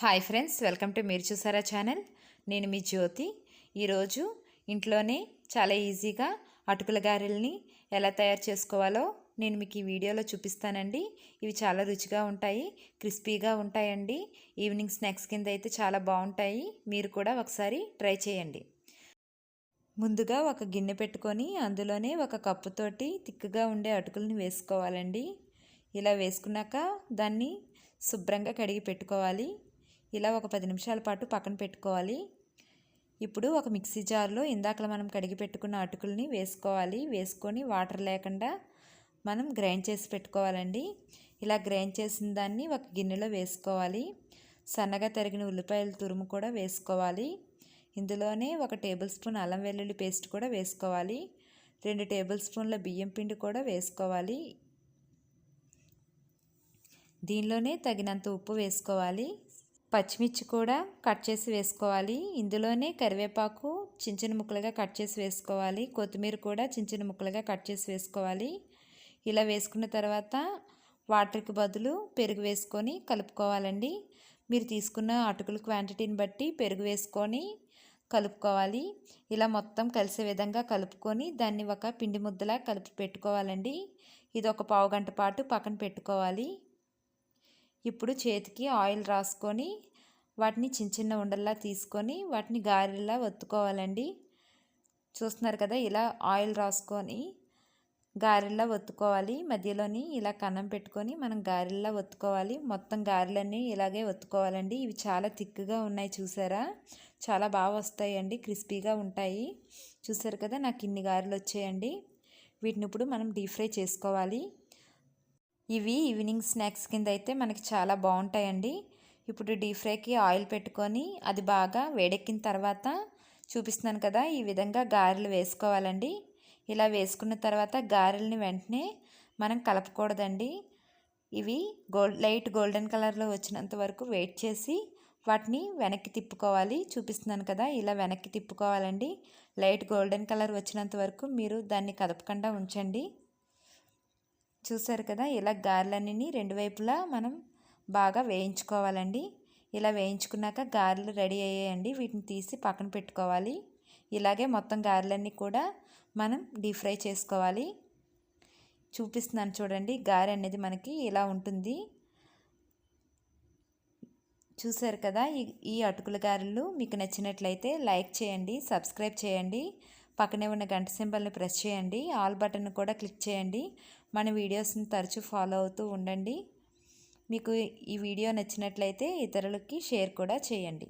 Hi friends welcome to మీరు చూసారా channel. నేను మీ జ్యోతి. ఈరోజు ఇంట్లోనే చాలా ఈజీగా అటుకుల గారెల్ని ఎలా తయారు చేసుకోవాలో నేను మీకు ఈ వీడియోలో చూపిస్తానండి. ఇవి చాలా రుచిగా ఉంటాయి క్రిస్పీగా ఉంటాయండి. ఈవినింగ్ స్నాక్స్ కింద అయితే చాలా బాగుంటాయి. మీరు కూడా ఒకసారి ట్రై చేయండి. ముందుగా ఒక గిన్నె పెట్టుకొని అందులోనే ఒక కప్పుతోటి తిక్కుగా ఉండే అటుకుల్ని వేసుకోవాలండి. ఇలా వేసుకున్నాక దాన్ని శుభ్రంగా కడిగి పెట్టుకోవాలి. ఇలా ఒక పది నిమిషాల పాటు పక్కన పెట్టుకోవాలి. ఇప్పుడు ఒక మిక్సీ జార్లో ఇందాక మనం కడిగి పెట్టుకున్న అటుకుల్ని వేసుకోవాలి. వేసుకొని వాటర్ లేకుండా మనం గ్రైండ్ చేసి పెట్టుకోవాలండి. ఇలా గ్రైండ్ చేసిన దాన్ని ఒక గిన్నెలో వేసుకోవాలి. సన్నగా తరిగిన ఉల్లిపాయల తురుము కూడా వేసుకోవాలి. ఇందులోనే ఒక టేబుల్ స్పూన్ అల్లం వెల్లుల్లి పేస్ట్ కూడా వేసుకోవాలి. రెండు టేబుల్ స్పూన్ల బియ్యం పిండి కూడా వేసుకోవాలి. దీనిలోనే తగినంత ఉప్పు వేసుకోవాలి. పచ్చిమిర్చి కూడా కట్ చేసి వేసుకోవాలి. ఇందులోనే కరివేపాకు చిన్న చిన్న ముక్కలుగా కట్ చేసి వేసుకోవాలి. కొత్తిమీర కూడా చిన్న చిన్న ముక్కలుగా కట్ చేసి వేసుకోవాలి. ఇలా వేసుకున్న తర్వాత వాటర్కి బదులు పెరుగు వేసుకొని కలుపుకోవాలండి. మీరు తీసుకున్న అటుకుల క్వాంటిటీని బట్టి పెరుగు వేసుకొని కలుపుకోవాలి. ఇలా మొత్తం కలిసే విధంగా కలుపుకొని దాన్ని ఒక పిండి ముద్దలా కలిపి పెట్టుకోవాలండి. ఇది ఒక పావు గంట పాటు పక్కన పెట్టుకోవాలి. ఇప్పుడు చేతికి ఆయిల్ రాసుకొని వాటిని చిన్న చిన్న ఉండల్లా తీసుకొని వాటిని గారెల్లా ఒత్తుకోవాలండి. చూస్తున్నారు కదా ఇలా ఆయిల్ రాసుకొని గారెల్లా ఒత్తుకోవాలి. మధ్యలోని ఇలా కన్నం పెట్టుకొని మనం గారెల్లా ఒత్తుకోవాలి. మొత్తం గారెలన్నీ ఇలాగే ఒత్తుకోవాలండి. ఇవి చాలా థిక్గా ఉన్నాయి చూసారా? చాలా బాగా వస్తాయండి క్రిస్పీగా ఉంటాయి. చూసారు కదా నాకు ఇన్ని గారెలు వచ్చాయండి. వీటిని ఇప్పుడు మనం డీప్ ఫ్రై చేసుకోవాలి. ఇవి ఈవినింగ్ స్నాక్స్ కింద అయితే మనకి చాలా బాగుంటాయండి ఇప్పుడు డీప్ ఫ్రైకి ఆయిల్ పెట్టుకొని అది బాగా వేడెక్కిన తర్వాత చూపిస్తున్నాను కదా ఈ విధంగా గారెలు వేసుకోవాలండి. ఇలా వేసుకున్న తర్వాత గారెల్ని వెంటనే మనం కలపకూడదండి. ఇవి గోల్డ్ లైట్ గోల్డెన్ కలర్లో వచ్చినంత వరకు వెయిట్ చేసి వాటిని వెనక్కి తిప్పుకోవాలి. చూపిస్తున్నాను కదా ఇలా వెనక్కి తిప్పుకోవాలండి. లైట్ గోల్డెన్ కలర్ వచ్చినంత వరకు మీరు దాన్ని కదపకుండా ఉంచండి. చూసారు కదా ఇలా గారెలన్నీ రెండు వైపులా మనం బాగా వేయించుకోవాలండి. ఇలా వేయించుకున్నాక గారెలు రెడీ అయ్యాయండి. వీటిని తీసి పక్కన పెట్టుకోవాలి. ఇలాగే మొత్తం గారెలన్నీ కూడా మనం డీప్ ఫ్రై చేసుకోవాలి. చూపిస్తున్నాను చూడండి గారె అనేది మనకి ఇలా ఉంటుంది. చూసారు కదా ఈ ఈ అటుకుల గారెలు మీకు నచ్చినట్లయితే లైక్ చేయండి సబ్స్క్రైబ్ చేయండి. పక్కనే ఉన్న గంట సింబల్ని ప్రెస్ చేయండి. ఆల్ బటన్ కూడా క్లిక్ చేయండి. మన వీడియోస్ని తరచూ ఫాలో అవుతూ ఉండండి. మీకు ఈ వీడియో నచ్చినట్లయితే ఇతరులకి షేర్ కూడా చేయండి.